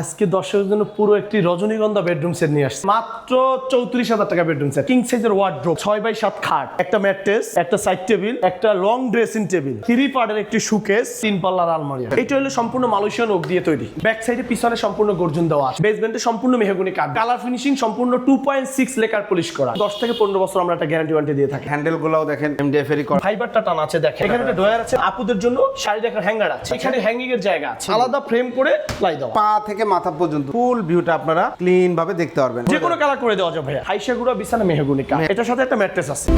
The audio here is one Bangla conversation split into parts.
আজকে দর্শকের জন্য পুরো একটি রজনীগন্ধা বেডরুম সেট নিয়ে আসছে। মাত্র চৌত্রিশ হাজার টাকা বেডরুম সেট কিং সাইজের ওয়ার্ড্রোপ ছয় বাই সাত খাট। একটা ম্যাট্রেস একটা সাইড টেবিল একটা লং ড্রেসিং টেবিল থ্রি পার্টের একটি সুকেস তিন পাল্লার আলমারি। এটা হলো সম্পূর্ণ মালয়েশিয়ান ওক দিয়ে তৈরি। ব্যাক সাইডে পিছনে সম্পূর্ণ গর্জন দেওয়া আছে। বেসমেন্টে সম্পূর্ণ মেহগুনি কাঠ। কালার ফিনিশিং সম্পূর্ণ two point six lacquer polish করা। দশ থেকে পনেরো বছর আমরা একটা গ্যারান্টি ওয়ারেন্টি দিয়ে থাকি। হ্যান্ডেল গুলাও দেখেন এমডিএফ করা। ফাইবারটা টান আছে দেখেন। এখানে একটা ডয়ার আছে। আপুদের জন্য শাড়ি দেখার হ্যাঙ্গার আছে। এখানে হ্যাঙ্গিং এর জায়গা আছে। আলাদা ফ্রেম করে প্লাই দেওয়া। পা থেকে মাথা পর্যন্ত। ফুল ভিউটা আপনারা ক্লিন ভাবে দেখতে পারবেন। যে কোনো কালার করে দেওয়া যাবে। ভাইয়া হাইসা গুড়া বিছানা মেহগুনিকা। এটার সাথে একটা ম্যাট্রেস আছে।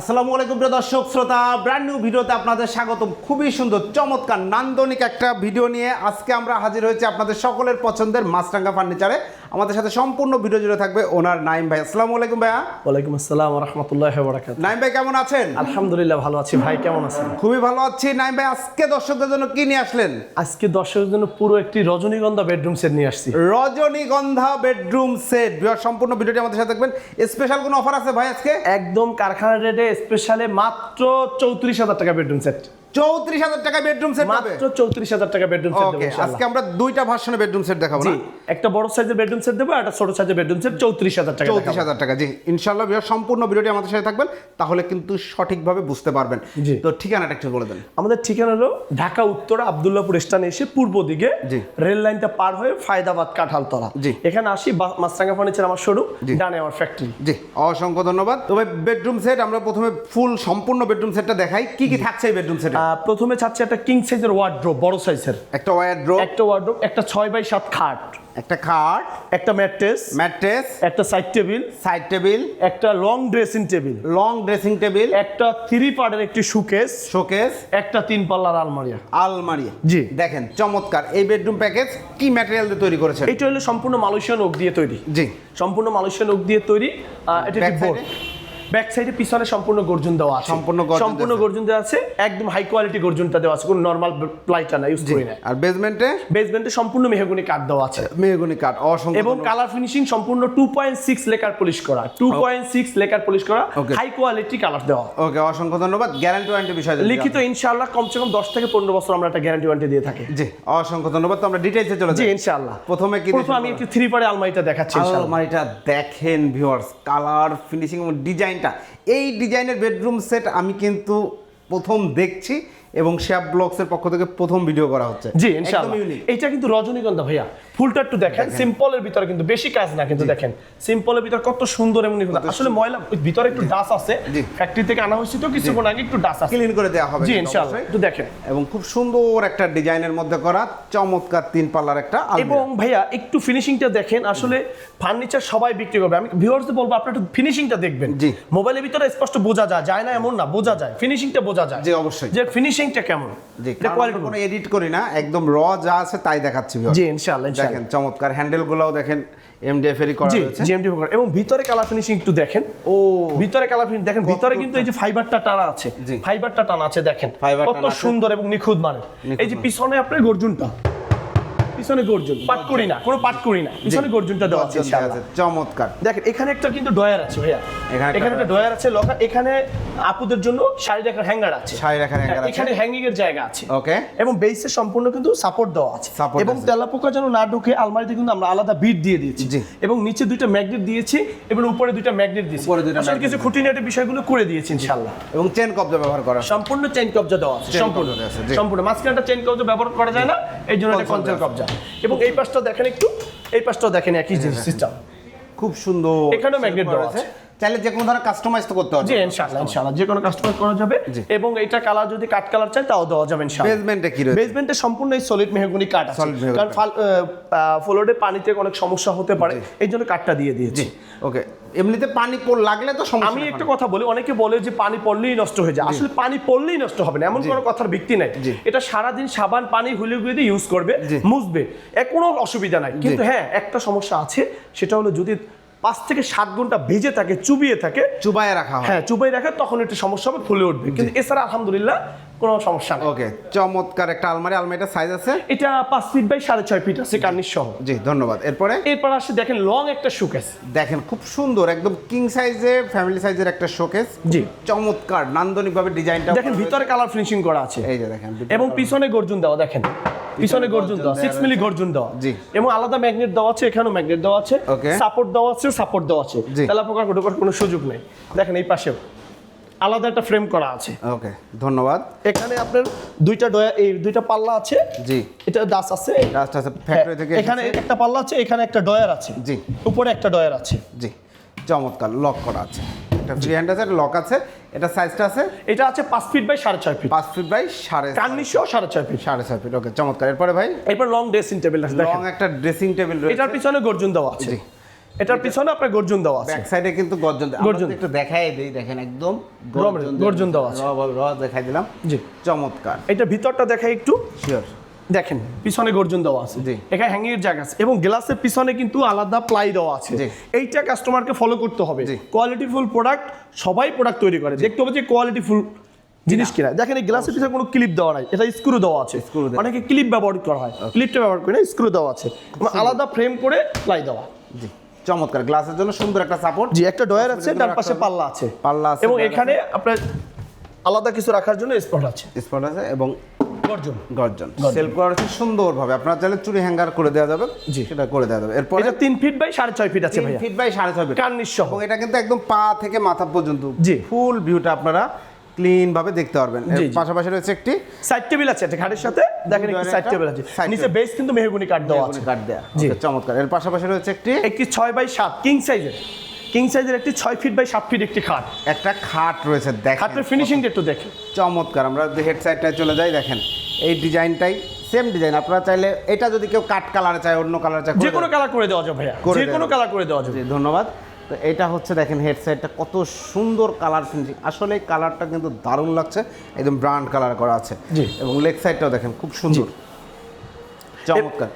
আসসালামু আলাইকুম প্রিয় দর্শক শ্রোতা ব্র্যান্ড নিউ ভিডিওতে আপনাদের স্বাগত খুবই সুন্দর চমৎকার নান্দনিক একটা ভিডিও নিয়ে আজকে আমরা হাজির হয়েছি আপনাদের সকলের পছন্দের মাছরাঙ্গা ফার্নিচারে আমাদের সাথে সম্পূর্ণ ভিডিও জুড়ে থাকবে ওনার নাইম ভাই। আসসালামু আলাইকুম ভাইয়া। ওয়ালাইকুম আসসালাম রহমতুল্লাহ বরাকাত নাইম ভাই কেমন আছেন? আলহামদুলিল্লাহ ভালো আছি ভাই কেমন আছেন? খুবই ভালো আছি। নাইম ভাই আজকে দর্শকদের জন্য কি নিয়ে আসলেন? আজকে দর্শকের জন্য পুরো একটি রজনীগন্ধা বেডরুম সেট নিয়ে আসছি। রজনীগন্ধা বেডরুম সেট সম্পূর্ণ ভিডিওটি আমাদের সাথে দেখবেন। স্পেশাল কোনো অফার আছে ভাই আজকে? একদম কারখানা রেটে স্পেশালে মাত্র চৌত্রিশ হাজার টাকা বেডরুম সেট চৌত্রিশ হাজার টাকা বেডরুম সেট মাত্র চৌত্রিশ হাজার টাকা বেডরুম সেট আজকে আমরা দুইটা ভার্সনে বেডরুম সেট দেখাবো একটা বড় সাইজের বেডরুম সেট দেবো একটা ছোট সাইজের বেডরুম সেট চৌত্রিশ হাজার টাকা চৌত্রিশ হাজার টাকা জি। ইনশাল্লাহ বিহার সম্পূর্ণ ভিডিওটি আমাদের সাথে থাকবেন তাহলে কিন্তু সঠিকভাবে বুঝতে পারবেন। জি। তো ঠিকানাটা একটু বলে দেন। আমাদের ঠিকানা হলো ঢাকা উত্তর আবদুল্লাপুর স্টেশনে এসে পূর্ব দিকে জি। রেল লাইনটা পার হয়ে ফায়দাবাদ কাঁঠালতলা। জি। এখানে আসি মাছরাঙ্গা ফার্নিচার আমার শোরুম। ডানে আমার ফ্যাক্টরি জি অসংখ্য ধন্যবাদ। তবে বেডরুম সেট আমরা প্রথমে ফুল সম্পূর্ণ বেডরুম সেটটা দেখাই। কি কি থাকছে এই বেডরুম সেটে প্রথমে চাচ্ছি একটা কিং সাইজের ওয়ার্ড্রোপ বড় সাইজের একটা ওয়ারড্রোপ একটা ওয়ার্ড্রোপ একটা ছয় বাই সাত খাট। একটা খাট একটা ম্যাট্রেস ম্যাট্রেস একটা সাইড টেবিল সাইড টেবিল একটা long dressing table long dressing table একটা থ্রি পার্টের একটি সুকেস শোকেস একটা তিন পাল্লার আলমারি। আলমারি। জি। দেখেন চমৎকার। এই বেডরুম প্যাকেজ কি ম্যাটেরিয়াল দিয়ে তৈরি করেছেন? এটা হলো সম্পূর্ণ মালয়েশিয়ান ওক দিয়ে তৈরি। জি। সম্পূর্ণ মালয়েশিয়ান ওক দিয়ে তৈরি। এটা বোর্ড ব্যাক সাইডে পিছনে সম্পূর্ণ গর্জন দেওয়া আছে। সম্পূর্ণ সম্পূর্ণ। গর্জন দেওয়া আছে। একদম হাই কোয়ালিটি গর্জনটা দেওয়া আছে। কোনো নর্মাল প্লাইটা না ইউজ করি না। আর বেসমেন্টে বেসমেন্টে সম্পূর্ণ মেহগুনি কাঠ দেওয়া আছে। মেহগুনি কাঠ অসংখ্য এবং কালার ফিনিশিং সম্পূর্ণ two point six lacquer polish করা। Two point six lacquer polish করা। হাই কোয়ালিটি কালার দেওয়া। ওকে অসংখ্য ধন্যবাদ। গ্যারান্টি ওয়ারেন্টি বিষয় লিখিত ইনশাআল্লাহ কমসে কম দশ থেকে পনেরো বছর আমরা একটা গ্যারান্টি ওয়ারেন্টি দিয়ে থাকি। জি অসংখ্য ধন্যবাদ। তো আমরা ডিটেইলসে চলে জি ইনশাআল্লাহ। প্রথমে কি প্রথমে আমি একটি থ্রি পারে আলমারিটা দেখাচ্ছি ইনশাআল্লাহ। আলমারিটা দেখেন ভিউয়ার্স কালার ফিনিশিং এবং ডিজাইনটা। এই ডিজাইনের বেডরুম সেট আমি কিন্তু প্রথম দেখছি। এবং শ্যাপ ব্লগসের পক্ষ থেকে প্রথম ভিডিও করা হচ্ছে। জি একদম ইনশাআল্লাহ। ইউনিক এটা কিন্তু রজনীগন্ধা ভাইয়া। ফুলটা একটু দেখেন সিম্পলের ভিতরে কিন্তু বেশি কাজ না কিন্তু দেখেন। সিম্পলের ভিতরে কত সুন্দর এবং নিখুঁত আসলে ময়লা ভিতরে একটু ডাস আছে। ফ্যাক্টরি থেকে আনা হয়েছে তো কিছুক্ষণ আগে একটু ডাস আছে। ক্লিন করে দেওয়া হবে জি ইনশাআল্লাহ। একটু দেখেন। এবং খুব সুন্দর একটা ডিজাইনের মধ্যে করা চমৎকার তিন পাল্লার একটা এবং ভাইয়া একটু ফিনিশিংটা দেখেন। আসলে ফার্নিচার সবাই বিক্রি করবে। আমি ভিউয়ার্সদের বলব আপনারা একটু ফিনিশিংটা দেখবেন। জি। মোবাইলের ভিতরে স্পষ্ট বোঝা যায়। যায় না এমন না বোঝা যায়। ফিনিশিংটা বোঝা যায়। জি, অবশ্যই। যে ফিনিশিংটা কেমন? এটা কারণ কোনো এডিট করি না একদম র যা আছে তাই দেখাচ্ছি। জি ইনশাআল্লাহ দেখেন চমৎকার হ্যান্ডেল গুলাও দেখেন এমডিএফ এরই করা জি এমডিএফ করা। এবং ভিতরে কালার ফিনিশিং একটু দেখেন। ও ভিতরে কালার ফিনিশিং দেখেন ভিতরে কিন্তু এই যে ফাইবারটা টানা আছে। ফাইবারটা টানা আছে দেখেন। কত সুন্দর এবং নিখুঁত মানে এই যে পিছনে আপনার গর্জনটা। পিছনে গর্জন। পাট করি না কোনো পাট করি না পিছনে গর্জনটা দেওয়া আছে চমৎকার। দেখেন এখানে একটা কিন্তু ডয়ার আছে ভাইয়া। এখানে একটা ডয়ার আছে। লকা এখানে আপুদের জন্য শাড়ি রাখার হ্যাঙ্গার আছে। শাড়ি রাখার hanger হ্যাঁ, আছে। এখানে হ্যাঙ্গিং এর জায়গা আছে। ওকে। এবং বেসে সম্পূর্ণ কিন্তু সাপোর্ট দেওয়া আছে। এবং তেলাপোকা যেন না ঢুকে আলমারিতে কিন্তু আমরা আলাদা বিট দিয়ে দিয়েছি। এবং নিচে দুইটা ম্যাগনেট দিয়েছি এবং উপরে দুইটা ম্যাগনেট দিয়েছি। উপরে দুইটা আসলে কিছু খুঁটিনাটি বিষয়গুলো করে দিয়েছি ইনশাআল্লাহ। এবং চেন কবজা ব্যবহার করা। সম্পূর্ণ চেন কবজা দেওয়া আছে সম্পূর্ণ। সম্পূর্ণ। মাঝখানটা চেন কবজা ব্যবহার করা যায় না এই জন্য কনসেল কবজা এবং এই পাশটা দেখেন একটু এই পাশটাও দেখেন একই জিনিস সিস্টেম খুব সুন্দর এখানেও ম্যাগনেট দেওয়া আছে। চাইলে যে কোনো ধরনের কাস্টমাইজ তো করতে জি ইনশাআল্লাহ ইনশাআল্লাহ। যে কোনো কাস্টমার করা যাবে। এবং এটা কালার যদি কাট কালার চাই তাও দেওয়া যাবে ইনশাআল্লাহ। বেসমেন্টে কি রয়েছে? বেসমেন্টে সম্পূর্ণ এই সলিড মেহগুনি কাঠ আছে। কারণ ফ্লোরে পানিতে অনেক সমস্যা হতে পারে এই জন্য কাঠটা দিয়ে দিয়েছি। ওকে এমনিতে পানি পড় লাগলে তো সমস্যা আমি একটা কথা বলি অনেকে বলে যে পানি পড়লেই নষ্ট হয়ে যায়। আসলে পানি পড়লেই নষ্ট হবে না এমন কোনো কথার ভিত্তি নাই। এটা সারাদিন সাবান পানি হুলে গুয়ে দিয়ে ইউজ করবে। মুছবে। কোনো অসুবিধা নাই। কিন্তু হ্যাঁ একটা সমস্যা আছে সেটা হলো যদি পাঁচ থেকে সাত ঘণ্টা ভেজে থাকে চুবিয়ে থাকে। চুবাইয়ে রাখা হ্যাঁ। চুবাই রাখে তখন একটু সমস্যা হবে ফুলে উঠবে। কিন্তু এছাড়া আলহামদুলিল্লাহ কোনো সমস্যা নেই। ওকে চমৎকার একটা আলমারি। আলমারিটা সাইজ আছে? এটা পাঁচ ফিট বাই সাড়ে ছয় ফিট আছে কার্নিশ সহ। জি ধন্যবাদ। এরপরে? এরপর আসে দেখেন লং একটা শোকেস দেখেন খুব সুন্দর একদম কিং সাইজে ফ্যামিলি সাইজের একটা শোকেস জি। চমৎকার নান্দনিক ভাবে ডিজাইনটা দেখেন ভিতরে কালার ফিনিশিং করা আছে। এই যে দেখেন এবং পিছনে গর্জন দেওয়া দেখেন। পিছনে গর্জন দেওয়া সিক্স মিলি গর্জন দেওয়া। জি। এবং আলাদা ম্যাগনেট দেওয়া আছে এখানেও ম্যাগনেট দেওয়া আছে. সাপোর্ট দেওয়া আছে সাপোর্ট দেওয়া আছে। তেলা পোকা ঢোকার কোনো সুযোগ নেই। দেখেন এই পাশেও আলাদা একটা ফ্রেম করা আছে। ওকে ধন্যবাদ। এখানে আপনার দুইটা ডয়া এই দুইটা পাল্লা আছে। জি। এটা দাস আছে। জাস্ট আছে ফ্যাক্টরি থেকে হ্যাঁ, এখানে একটা পাল্লা আছে এখানে একটা ডয়ার আছে। জি। উপরে একটা ডয়ার আছে। জি চমৎকার লক করা আছে। একটা ফ্রি হ্যান্ড আছে লক আছে এটা সাইজটা আছে? এটা আছে পাঁচ ফিট বাই সাড়ে ছয় ফিট পাঁচ ফিট বাই সাড়ে কার্নিশও সাড়ে ছয় ফিট সাড়ে ছয় ফিট ওকে চমৎকার। এরপরে ভাই? এরপর লং ড্রেসিং টেবিল আছে লং একটা ড্রেসিং টেবিল রয়েছে। এটার পিছনে গর্জন দেওয়া আছে। এটার পিছনে আপনার গর্জন দেওয়া আছে। ব্যাক সাইডে কিন্তু গর্জন। গর্জন। একটু দেখাই দেই দেখেন একদম গর্জন দেওয়া আছে। র দেখাই দিলাম। জি। চমৎকার। এটা ভিতরটা দেখাই একটু। শিওর দেখেন পিছনে গর্জন দেওয়া আছে। এখানে হ্যাঙ্গিং এর জায়গা আছে। এবং গ্লাসের পিছনে কিন্তু আলাদা প্লাই দেওয়া আছে। এইটা কাস্টমারকে ফলো করতে হবে। জি। কোয়ালিটিফুল প্রোডাক্ট সবাই প্রোডাক্ট তৈরি করে। দেখতে হবে যে কোয়ালিটিফুল জিনিস কিনা। দেখেন এই গ্লাসের পিছনে কোনো ক্লিপ দেওয়া নাই। এটা স্ক্রু দেওয়া আছে। অনেকে ক্লিপ ব্যবহার করা হয়। ক্লিপটা ব্যবহার করে না স্ক্রু দেওয়া আছে। এবং আলাদা ফ্রেম করে প্লাই দেওয়া। জি। চমৎকার। গ্লাসের জন্য সুন্দর একটা সাপোর্ট জি একটা ডয়ার আছে ডান পাশে পাল্লা আছে। পাল্লা আছে, এবং এখানে আপনার আলাদা কিছু রাখার জন্য স্পট আছে। স্পট আছে এবং গর্জন। গর্জন। সেলফ করা আছে সুন্দরভাবে। আপনার চাইলে চুরি হ্যাঙ্গার করে দেওয়া যাবে। জি। সেটা করে দেওয়া যাবে। এরপরে এটা তিন ফিট বাই সাড়ে ছয় ফিট আছে ভাইয়া। ফিট বাই সাড়ে ছয় ফিট কার্নিশ সহ। এবং এটা কিন্তু একদম পা থেকে মাথা পর্যন্ত। জি। ফুল ভিউটা আপনারা ক্লিন ভাবে দেখতে পারবেন। পাশাপাশি রয়েছে একটি সাইড টেবিল আছে একটা ঘাটের সাথে। দেখেন একটি সাইড টেবিল আছে। নিচে। বেস কিন্তু মেহগুনি কাঠ দেওয়া আছে। কাঠ জি। চমৎকার। এর পাশাপাশি রয়েছে একটি একটি ছয় বাই সাত কিং সাইজের কিং সাইজের একটি ছয় ফিট বাই সাত ফিট একটি খাট। একটা খাট রয়েছে দেখেন। খাটের ফিনিশিংটা একটু দেখে চমৎকার আমরা হেড সাইডটায় চলে যাই দেখেন। এই ডিজাইনটাই সেম ডিজাইন আপনারা চাইলে এটা যদি কেউ কাট কালারে চায় অন্য কালারে চায় যে কোনো কালার করে দেওয়া যাবে ভাইয়া। যে কোনো কালার করে দেওয়া যাবে। ধন্যবাদ। তো এটা হচ্ছে দেখেন হেড সাইডটা কত সুন্দর কালার ফিনিশিং আসলে কালারটা কিন্তু দারুণ লাগছে একদম ব্রান্ড কালার করা আছে। এবং লেগ সাইডটাও দেখেন খুব সুন্দর। চমৎকার।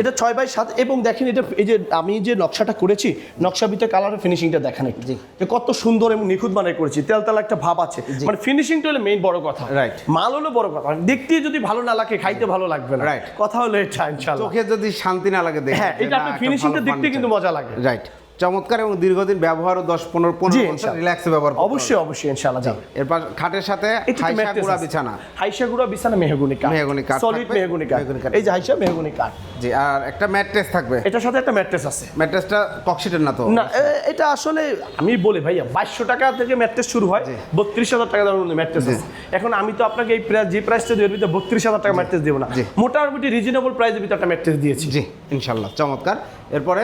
এটা ছয় বাই সাত এবং দেখেন এটা এই যে আমি যে নকশাটা করেছি নকশা ভিতরে কালার ফিনিশিংটা দেখেন একটু। যে কত সুন্দর এবং নিখুঁত মানে করেছি তেল তেল একটা ভাব আছে। মানে ফিনিশিংটা হলো মেইন বড় কথা। রাইট মাল হলো বড় কথা। দেখতে যদি ভালো না লাগে খাইতে ভালো লাগবে না। রাইট কথা হলো এটা ইনশাআল্লাহ। চোখে যদি শান্তি না লাগে দেখে হ্যাঁ, এটা আপনি ফিনিশিংটা দেখতে কিন্তু মজা লাগে। রাইট চমৎকার এবং দীর্ঘদিন ব্যবহারও দশ পনেরো পনেরো। রিল্যাক্সে ব্যবহার অবশ্যই অবশ্যই ইনশাআল্লাহ যাবে এরপর খাটের সাথে হাইসা বিছানা। হাইসা গুঁড়া বিছানা মেহগুনি কাঠ। মেহগনি কাঠ সলিড মেহগুনি কাঠ। মেহগনি কাঠ। এই যে হাইসা মেহগুনি কাঠ। জি আর একটা ম্যাট্রেস থাকবে। এটার সাথে একটা ম্যাট্রেস আছে। ম্যাট্রেসটা ককশিটের না তো? না এটা আসলে আমি বলি ভাইয়া বাইশশো টাকা থেকে ম্যাট্রেস শুরু হয় বত্রিশ হাজার টাকা দামের ম্যাট্রেস আছে। এখন আমি তো আপনাকে এই প্রাইস যে প্রাইসটা দেওয়ার ভিতরে বত্রিশ হাজার টাকা ম্যাট্রেস দেবো না। মোটামুটি রিজনেবল প্রাইসের ভিতরে একটা ম্যাট্রেস দিয়েছি। জি ইনশাল্লাহ চমৎকার। এরপরে?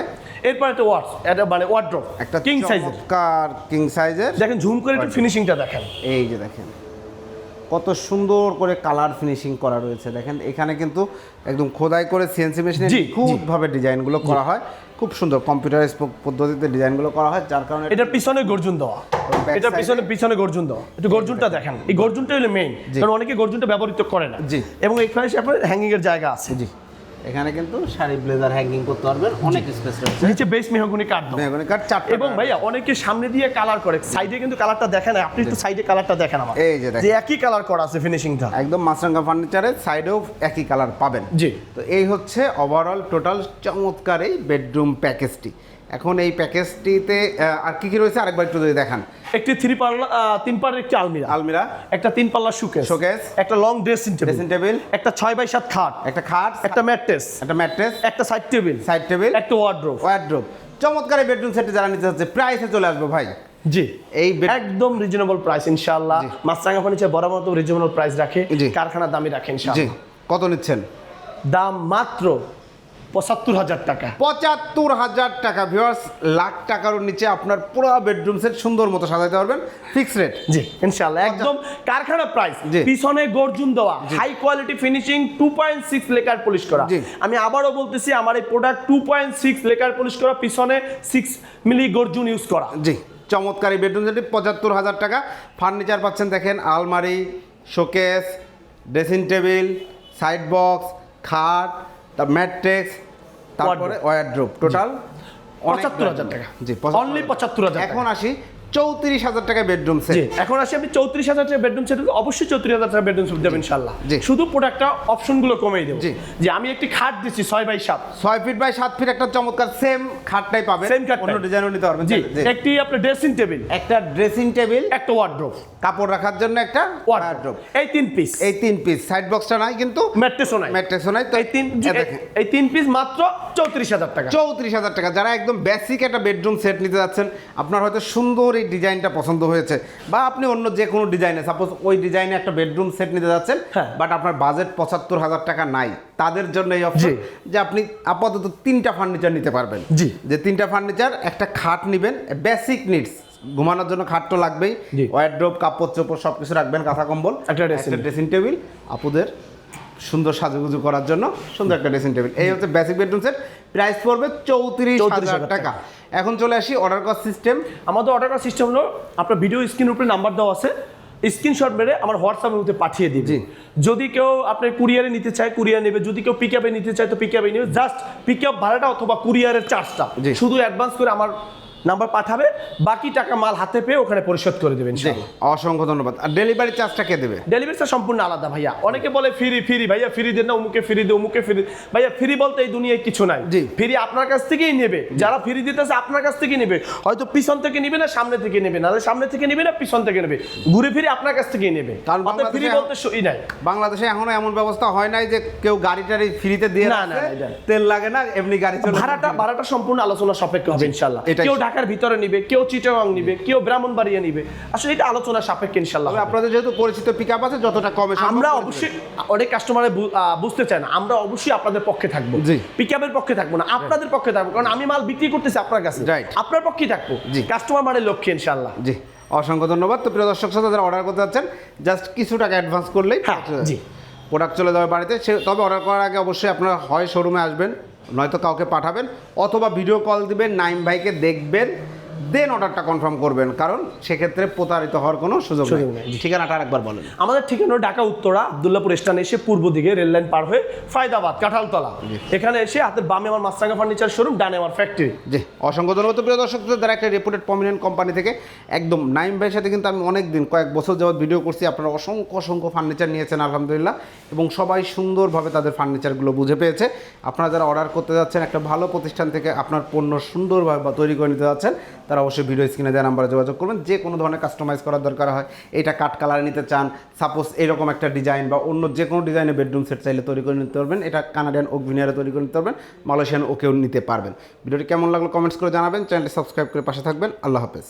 এরপর একটা ওয়ার্ড এটা মানে ওয়ার্ড্রপ একটা কিং সাইজের চমৎকার কিং সাইজের দেখেন ঝুম করে একটু ফিনিশিংটা দেখেন। এই যে দেখেন কত সুন্দর করে কালার ফিনিশিং করা রয়েছে। দেখেন এখানে কিন্তু একদম খোদাই করে সিএনসি মেশিনে খুবভাবে ডিজাইনগুলো করা হয়। খুব সুন্দর কম্পিউটারাইজ পদ্ধতিতে ডিজাইনগুলো করা হয় যার কারণে এটার পিছনে গর্জুন দেওয়া। এটা পিছনে পিছনে গর্জুন দেওয়া। একটু গর্জুনটা দেখেন। এই গর্জুনটা হলো মেইন কারণ অনেকে গর্জুনটা ব্যবহৃত করে না। জি। এবং এখানে আপনার হ্যাঙ্গিং এর জায়গা আছে। জি। এখানে কিন্তু শাড়ি ব্লেজার হ্যাঙ্গিং করতে পারবেন অনেক স্পেস রয়েছে। নিচে বেশ মেহগুনি কাঠ মেহগুনি কাঠ চারটা এবং ভাইয়া অনেকে সামনে দিয়ে কালার করে সাইডে কিন্তু কালারটা দেখেন না আপনি একটু সাইডে কালারটা দেখেন আমার। এই যে। যে একই কালার করা আছে ফিনিশিংটা একদম মাছরাঙ্গা ফার্নিচারে সাইডেও একই কালার পাবেন। জি। তো এই হচ্ছে ওভারঅল টোটাল চমৎকার এই বেডরুম প্যাকেজটি এখন এই প্যাকেজটিতে আর কি কি রয়েছে? আরেকবার একটু যদি দেখান। একটি থ্রি পাল্লা তিন পাল্লার একটি আলমিরা। আলমিরা। একটা তিন পাল্লা সুকেস Showcase, একটা long dressing table dressing table একটা ছয় বাই সাত খাট। একটা খাট একটা ম্যাট্রেস একটা ম্যাট্রেস একটা সাইড টেবিল সাইড টেবিল একটা ওয়ার্ড্রোব ওয়ার্ড্রোব চমৎকার এই বেডরুম সেটটি যারা নিতে চাচ্ছে প্রাইসে চলে আসবে ভাই। জি। এই একদম রিজনেবল প্রাইস ইনশাআল্লাহ। মাছরাঙ্গা ফার্নিচার বড় মতো রিজনেবল প্রাইস রাখে। কারখানা দামি রাখে জি। ইনশাআল্লাহ কত নিচ্ছেন? দাম মাত্র পঁচাত্তর হাজার টাকা। পঁচাত্তর হাজার টাকা ভিউয়ার্স লাখ টাকারও নিচে আপনার পুরো বেডরুম সেট সুন্দর মতো সাজাতে পারবেন। ফিক্স রেট জি ইনশাআল্লাহ একদম কারখানা প্রাইস জি। পিছনে গর্জুন দেওয়া high quality finishing two point six lacquer polish করা। আমি আবারও বলতেছি আমার এই product two point six lacquer polish করা পিছনে সিক্স মিলি গর্জুন ইউজ করা। জি চমৎকার এই বেডরুম সেটটি পঁচাত্তর হাজার টাকা। ফার্নিচার পাচ্ছেন দেখেন আলমারি showcase dressing table side box খাট তার ম্যাট্রেক্স তারপরে ওয়ারড্রোপ টোটাল পঁচাত্তর হাজার টাকা। জি অনলি পঁচাত্তর হাজার এখন আসি চৌত্রিশ হাজার টাকা বেডরুম সেট এখন আসি আমি চৌত্রিশ হাজার টাকা বেডরুম সেট অবশ্যই চৌত্রিশ হাজার টাকা বেডরুম সেট দেবেন ইনশাল্লাহ শুধু প্রোডাক্টটা অপশনগুলো কমিয়ে দেবো। যে আমি একটি খাট দিচ্ছি ছয় বাই সাত। ছয় ফিট বাই সাত ফিট একটা চমৎকার সেম খাটটাই পাবেন। Same খাটটাই। অন্য ডিজাইনও নিতে পারবেন। জি। একটি আপনার ড্রেসিং টেবিল একটা ড্রেসিং টেবিল একটা ওয়ার্ড্রোপ কাপড় রাখার জন্য একটা wardrobe। এই তিন পিস এই তিন পিস সাইড বক্সটা নাই কিন্তু ম্যাট্রেসও নাই। ম্যাট্রেসও নাই। তো এই তিন এই তিন পিস মাত্র চৌত্রিশ হাজার টাকা। চৌত্রিশ হাজার টাকা। যারা একদম বেসিক একটা বেডরুম সেট নিতে যাচ্ছেন আপনার হয়তো সুন্দর এই ডিজাইনটা পছন্দ হয়েছে। বা আপনি অন্য যে কোনো ডিজাইনে সাপোজ ওই ডিজাইনে একটা বেডরুম সেট নিতে যাচ্ছেন হ্যাঁ। বাট আপনার বাজেট পঁচাত্তর হাজার টাকা নাই। তাদের জন্য এই অপশন যে আপনি আপাতত তিনটা ফার্নিচার নিতে পারবেন। জি। যে তিনটা ফার্নিচার একটা খাট নেবেন বেসিক নিডস ঘুমানোর জন্য খাট তো লাগবেই। জি। ওয়ারড্রোব কাপড় চোপড় সব কিছু রাখবেন কাঁথা কম্বল একটা ড্রেসিং টেবিল আপুদের সুন্দর সাজুগুজু করার জন্য সুন্দর একটা ড্রেসিং টেবিল এই হচ্ছে বেসিক বেডরুম সেট প্রাইস পড়বে চৌত্রিশ হাজার টাকা। এখন চলে আসি অর্ডার করার সিস্টেম আমাদের অর্ডার করার সিস্টেম হলো আপনার ভিডিও স্ক্রিন উপরে নাম্বার দেওয়া আছে। স্ক্রিনশট মেরে আমার হোয়াটসঅ্যাপের মধ্যে পাঠিয়ে জি। যদি কেউ আপনার কুরিয়ারে নিতে চায় কুরিয়ার নেবে। যদি কেউ পিক আপে নিতে চায় তো পিক আপে নেবে। জাস্ট পিক আপ ভাড়াটা অথবা কুরিয়ারের চার্জটা। শুধু অ্যাডভান্স করে আমার নাম্বার পাঠাবে বাকি টাকা মাল হাতে পেয়ে ওখানে পরিশোধ করে দেবেন অসংখ্য ধন্যবাদ। আর ডেলিভারি চার্জটা কে দেবে? ডেলিভারিটা সম্পূর্ণ আলাদা ভাইয়া। অনেকে বলে ফ্রি ফ্রি ভাইয়া ফ্রি দেন না অমুকে ফ্রি দে অমুকে ফ্রি ভাইয়া ফ্রি বলতে এই দুনিয়ায় কিছু নাই। ফ্রি আপনার কাছ থেকেই নেবে। যারা ফ্রি দিতেছে আপনার কাছ থেকে নেবে। হয়তো পিছন থেকে নেবে না সামনে থেকে নেবে। না সামনে থেকে নেবে না পিছন থেকে নেবে। ঘুরে ফিরে আপনার কাছ থেকেই নেবে। কারণ ফ্রি বলতে সই নাই। বাংলাদেশে এখনও এমন ব্যবস্থা হয় নাই যে কেউ গাড়ি টাড়ি ফ্রিতে দিয়ে না, না, তেল লাগে না এমনি গাড়ি চলে। ভাড়াটা ভাড়াটা সম্পূর্ণ আলোচনা সাপেক্ষে হবে ইনশাল্লাহ এটাই। কেউ ঢাকার ভিতরে নিবে কেউ চিটাগাং নিবে কেউ ব্রাহ্মণবাড়িয়া নিবে। আসলে এটা আলোচনা সাপেক্ষে ইনশাল্লাহ আপনাদের যেহেতু পরিচিত পিক আপ আছে যতটা কমে আমরা অবশ্যই অনেক কাস্টমারে বুঝতে চায় না আমরা অবশ্যই আপনাদের পক্ষে থাকব। পিক আপের পক্ষে থাকব না আপনাদের পক্ষে থাকব কারণ আমি মাল বিক্রি করতেছি আপনার কাছে. আপনার পক্ষেই থাকব। জি। কাস্টমার মানে লক্ষ্যে ইনশাল্লাহ জি অসংখ্য ধন্যবাদ। তো প্রিয় দর্শক শ্রোতা যারা অর্ডার করতে যাচ্ছেন জাস্ট কিছু টাকা অ্যাডভান্স করলেই হ্যাঁ, জি। প্রোডাক্ট চলে যাবে বাড়িতে সে তবে অর্ডার করার আগে অবশ্যই আপনারা হয় শোরুমে আসবেন। নয়তো কাউকে পাঠাবেন অথবা ভিডিও কল দিবেন নাইম ভাইকে দেখবেন দেন অর্ডারটা কনফার্ম করবেন কারণ সেক্ষেত্রে প্রতারিত হওয়ার কোনো সুযোগ নেই। ঠিকানাটা আরেকবার বলেন। আমাদের ঠিকানা ঢাকা উত্তরা আবদুল্লাপুর স্টেশন এসে পূর্ব দিকে রেললাইন পার হয়ে ফায়দাবাদ কাঁঠালতলা। এখানে এসে হাতের বামে আমার মাছরাঙ্গা ফার্নিচার শোরুম ডানে আমার ফ্যাক্টরি জি অসংখ্য ধন্যবাদ। প্রিয় দর্শক যারা একটা রেপুটেড প্রমিনেন্ট কোম্পানি থেকে একদম নাইম ভাইয়ের সাথে কিন্তু আমি অনেক দিন কয়েক বছর যাবত ভিডিও করছি আপনারা অসংখ্য অসংখ্য ফার্নিচার নিয়েছেন আলহামদুলিল্লাহ। এবং সবাই সুন্দরভাবে তাদের ফার্নিচারগুলো বুঝে পেয়েছে। আপনারা যারা অর্ডার করতে যাচ্ছেন একটা ভালো প্রতিষ্ঠান থেকে আপনার পণ্য সুন্দরভাবে বা তৈরি করে নিতে যাচ্ছেন তারা অবশ্যই ভিডিও স্ক্রিনে দেওয়া নাম্বারে যোগাযোগ করবেন। যে কোনো ধরনের কাস্টমাইজ করার দরকার হয়, এটা কাট কালার নিতে চান সাপোজ এরকম একটা ডিজাইন বা অন্য যে কোনো ডিজাইনে বেডরুম সেট চাইলে তৈরি করে নিতে পারবেন। এটা কানাডিয়ান ওক ভিনিয়ারে তৈরি করে নিতে পারবেন মালয়েশিয়ান ওকেও নিতে পারবেন। ভিডিওটি কেমন লাগল কমেন্টস করে জানাবেন, চ্যানেলটি সাবস্ক্রাইব করে পাশে থাকবেন। আল্লাহ হাফেজ।